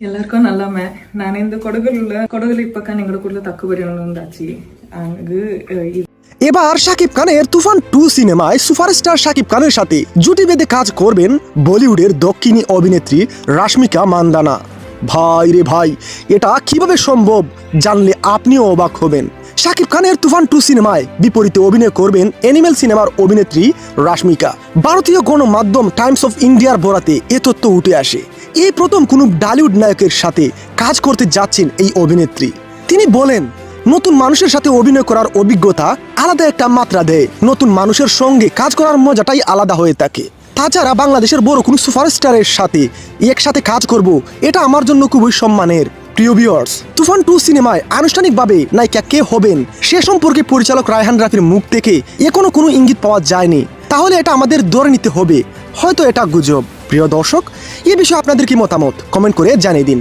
எல்லாருக்கும் நல்லாம நான் இந்த கொடகுல உள்ள கொடகுல இப்பக்கா நீங்கள கூட தக்கு பரியணும் வந்தாச்சு அங்கு அஹ், இது এবার শাকিব খানের তুফান টু সিনেমায় সুপারস্টার শাকিব খানের সাথে জুটি বেঁধে কাজ করবেন বলিউডের দক্ষিণী অভিনেত্রী রাশ্মিকা মান্দানা ভাই রে ভাই এটা কিভাবে সম্ভব জানলে আপনিও অবাক হবেন শাকিব খানের তুফান টু সিনেমায় বিপরীতে অভিনয় করবেন অ্যানিমেল সিনেমার অভিনেত্রী রাশ্মিকা। ভারতীয় গণমাধ্যম টাইমস অফ ইন্ডিয়ার বরাতে এ তথ্য উঠে আসে। এই প্রথম কোনো ডালিউড নায়কের সাথে কাজ করতে যাচ্ছেন এই অভিনেত্রী। তিনি বলেন, নতুন মানুষের সাথে অভিনয় করার অভিজ্ঞতা আলাদা একটা মাত্রা দেয়। নতুন মানুষের সঙ্গে কাজ করার মজাটাই আলাদা হয়ে থাকে। তাছাড়া বাংলাদেশের বড় কোনো সুপারস্টারের সাথে একসাথে কাজ করব, এটা আমার জন্য খুবই সম্মানের। প্রিয় ভিউয়ার্স তুফান টু সিনেমায় আনুষ্ঠানিকভাবে নায়িকা কে হবেন, সে সম্পর্কে পরিচালক রায়হান রাফির মুখ থেকে এখনও কোনো ইঙ্গিত পাওয়া যায়নি। তাহলে এটা আমাদের ধরে নিতে হবে, হয়তো এটা গুজব। প্রিয় দর্শক, এ বিষয়ে আপনাদের কি মতামত? কমেন্ট করে জানিয়ে দিন।